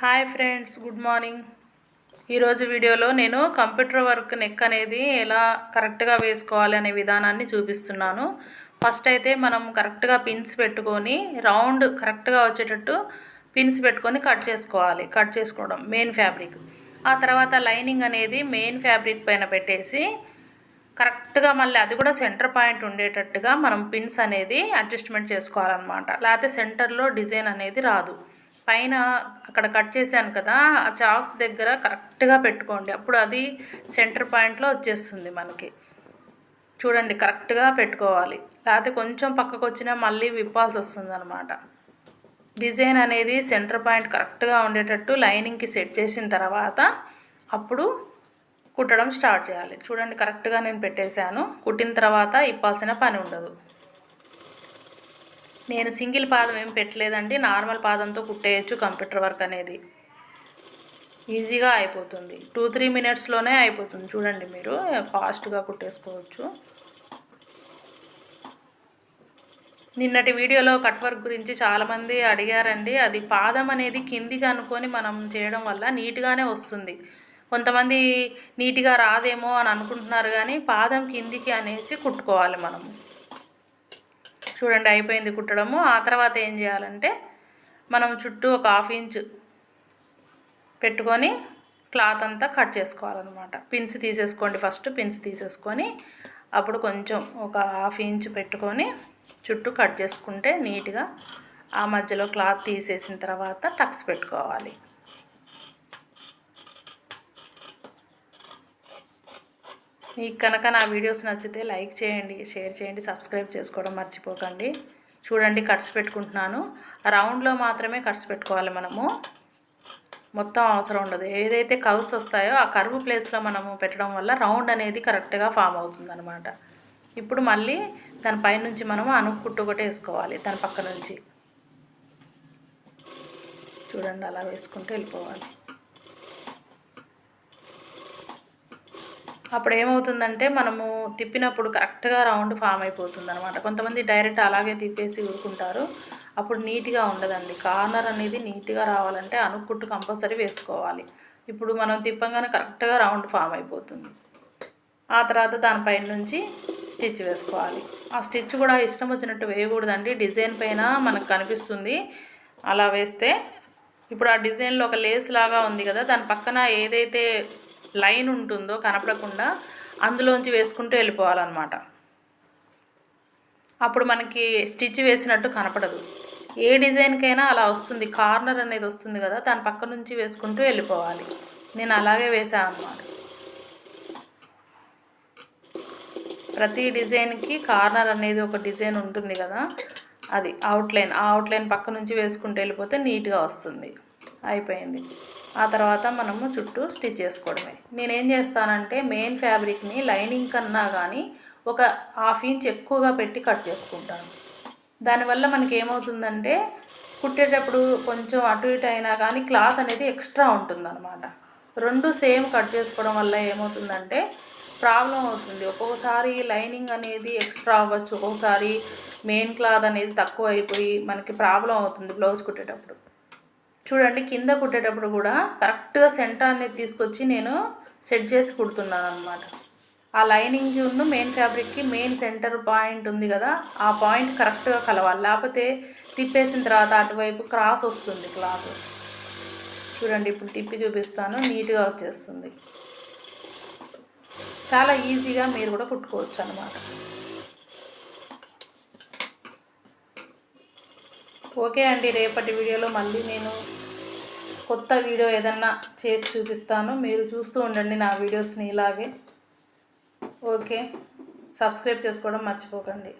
Hi friends good morning. ఈరోజు వీడియోలో నేను కంప్యూటర్ వర్క్ నెక్ అనేది ఎలా కరెక్ట్గా వేసుకోవాలి అనే విధానాన్ని చూపిస్తున్నాను. ఫస్ట్ అయితే మనం కరెక్ట్గా పిన్స్ పెట్టుకొని రౌండ్ కరెక్ట్గా వచ్చేటట్టు పిన్స్ పెట్టుకొని కట్ చేసుకోవాలి. కట్ చేసుకోవడం మెయిన్ ఫ్యాబ్రిక్. ఆ తర్వాత లైనింగ్ అనేది మెయిన్ ఫ్యాబ్రిక్ పైన పెట్టేసి కరెక్ట్గా మళ్ళీ అది కూడా సెంటర్ పాయింట్ ఉండేటట్టుగా మనం పిన్స్ అనేది అడ్జస్ట్మెంట్ చేసుకోవాలన్నమాట. లేకపోతే సెంటర్లో డిజైన్ అనేది రాదు. పైన అక్కడ కట్ చేశాను కదా ఆ చాక్స్ దగ్గర కరెక్ట్గా పెట్టుకోండి. అప్పుడు అది సెంటర్ పాయింట్లో వచ్చేస్తుంది మనకి. చూడండి కరెక్ట్గా పెట్టుకోవాలి. లేకపోతే కొంచెం పక్కకు వచ్చినా మళ్ళీ విప్పాల్సి వస్తుంది అనమాట డిజైన్ అనేది సెంటర్ పాయింట్ కరెక్ట్గా ఉండేటట్టు లైనింగ్కి సెట్ చేసిన తర్వాత అప్పుడు కుట్టడం స్టార్ట్ చేయాలి. చూడండి కరెక్ట్గా నేను పెట్టేశాను. కుట్టిన తర్వాత ఇప్పాల్సిన పని ఉండదు. నేను సింగిల్ పాదం ఏం పెట్టలేదండి. నార్మల్ పాదంతో కుట్టేయచ్చు కంప్యూటర్ వర్క్ అనేది. ఈజీగా అయిపోతుంది. టూ త్రీ మినిట్స్లోనే అయిపోతుంది. చూడండి మీరు ఫాస్ట్గా కుట్టేసుకోవచ్చు. నిన్నటి వీడియోలో కట్ వర్క్ గురించి చాలామంది అడిగారండి. అది పాదం అనేది కిందికి అనుకొని మనం చేయడం వల్ల నీట్గానే వస్తుంది. కొంతమంది నీట్గా రాదేమో అని అనుకుంటున్నారు కానీ పాదం కిందికి అనేసి కుట్టుకోవాలి మనము. చూడండి అయిపోయింది కుట్టడము. ఆ తర్వాత ఏం చేయాలంటే మనం చుట్టూ ఒక హాఫ్ ఇంచ్ పెట్టుకొని క్లాత్ అంతా కట్ చేసుకోవాలన్నమాట. పిన్స్ తీసేసుకోండి ఫస్ట్ పిన్స్ తీసేసుకొని అప్పుడు కొంచెం ఒక హాఫ్ ఇంచ్ పెట్టుకొని చుట్టూ కట్ చేసుకుంటే నీట్గా ఆ మధ్యలో క్లాత్ తీసేసిన తర్వాత టక్స్ పెట్టుకోవాలి. మీకు కనుక నా వీడియోస్ నచ్చితే లైక్ చేయండి షేర్ చేయండి సబ్స్క్రైబ్ చేసుకోవడం మర్చిపోకండి. చూడండి కట్స్ పెట్టుకుంటున్నాను. రౌండ్లో మాత్రమే కట్స్ పెట్టుకోవాలి మనము. మొత్తం అవసరం ఉండదు. ఏదైతే కర్వ్స్ వస్తాయో ఆ కర్వ్ ప్లేస్లో మనము పెట్టడం వల్ల రౌండ్ అనేది కరెక్ట్గా ఫామ్ అవుతుంది అనమాట ఇప్పుడు మళ్ళీ దాని పైనుంచి మనము అనుకుట్టు ఒకటి వేసుకోవాలి దాని పక్క నుంచి. చూడండి అలా వేసుకుంటూ వెళ్ళిపోవాలి. అప్పుడు ఏమవుతుందంటే మనము తిప్పినప్పుడు కరెక్ట్గా రౌండ్ ఫామ్ అయిపోతుంది అనమాట కొంతమంది డైరెక్ట్ అలాగే తిప్పేసి ఊరుకుంటారు. అప్పుడు నీట్గా ఉండదండి. కార్నర్ అనేది నీట్గా రావాలంటే అనుకుట్టు కంపల్సరీ వేసుకోవాలి. ఇప్పుడు మనం తిప్పంగానే కరెక్ట్గా రౌండ్ ఫామ్ అయిపోతుంది. ఆ తర్వాత దానిపైన నుంచి స్టిచ్ వేసుకోవాలి. ఆ స్టిచ్ కూడా ఇష్టం వచ్చినట్టు వేయకూడదండి. డిజైన్ పైన మనకు కనిపిస్తుంది. అలా వేస్తే ఇప్పుడు ఆ డిజైన్లో ఒక లేస్ లాగా ఉంది కదా దాని పక్కన ఏదైతే లైన్ ఉంటుందో కనపడకుండా అందులోంచి వేసుకుంటూ వెళ్ళిపోవాలన్నమాట. అప్పుడు మనకి స్టిచ్ వేసినట్టు కనపడదు. ఏ డిజైన్కైనా అలా వస్తుంది. కార్నర్ అనేది వస్తుంది కదా దాని పక్క నుంచి వేసుకుంటూ వెళ్ళిపోవాలి. నేను అలాగే వేసాను అన్నమాట. ప్రతి డిజైన్కి కార్నర్ అనేది ఒక డిజైన్ ఉంటుంది కదా అది అవుట్లైన్. ఆ అవుట్లైన్ పక్క నుంచి వేసుకుంటూ వెళ్ళిపోతే నీట్గా వస్తుంది. అయిపోయింది. ఆ తర్వాత మనము చుట్టూ స్టిచ్ చేసుకోవడమే. నేనేం చేస్తానంటే మెయిన్ ఫ్యాబ్రిక్ని లైనింగ్ కన్నా కానీ ఒక హాఫ్ ఇంచ్ ఎక్కువగా పెట్టి కట్ చేసుకుంటాను. దానివల్ల మనకి ఏమవుతుందంటే కుట్టేటప్పుడు కొంచెం అటు ఇటు అయినా కానీ క్లాత్ అనేది ఎక్స్ట్రా ఉంటుందన్నమాట. రెండు సేమ్ కట్ చేసుకోవడం వల్ల ఏమవుతుందంటే ప్రాబ్లం అవుతుంది. ఒక్కొక్కసారి లైనింగ్ అనేది ఎక్స్ట్రా అవ్వచ్చు. ఒక్కొక్కసారి మెయిన్ క్లాత్ అనేది తక్కువ అయిపోయి మనకి ప్రాబ్లం అవుతుంది బ్లౌజ్ కుట్టేటప్పుడు. చూడండి కింద కుట్టేటప్పుడు కూడా కరెక్ట్గా సెంటర్ అనేది తీసుకొచ్చి నేను సెట్ చేసి కుడుతున్నాను అనమాట ఆ లైనింగ్ ఉన్న మెయిన్ ఫ్యాబ్రిక్కి మెయిన్ సెంటర్ పాయింట్ ఉంది కదా ఆ పాయింట్ కరెక్ట్గా కలవాలి. లేకపోతే తిప్పేసిన తర్వాత అటువైపు క్రాస్ వస్తుంది క్లాత్. చూడండి ఇప్పుడు తిప్పి చూపిస్తాను నీట్గా వచ్చేస్తుంది. చాలా ఈజీగా మీరు కూడా కుట్టుకోవచ్చు అనమాట ఓకే అండి రేపటి వీడియోలో మళ్ళీ నేను కొత్త వీడియో ఏదన్నా చేసి చూపిస్తాను. మీరు చూస్తూ ఉండండి నా వీడియోస్ని ఇలాగే. ఓకే. సబ్స్క్రైబ్ చేసుకోవడం మర్చిపోకండి.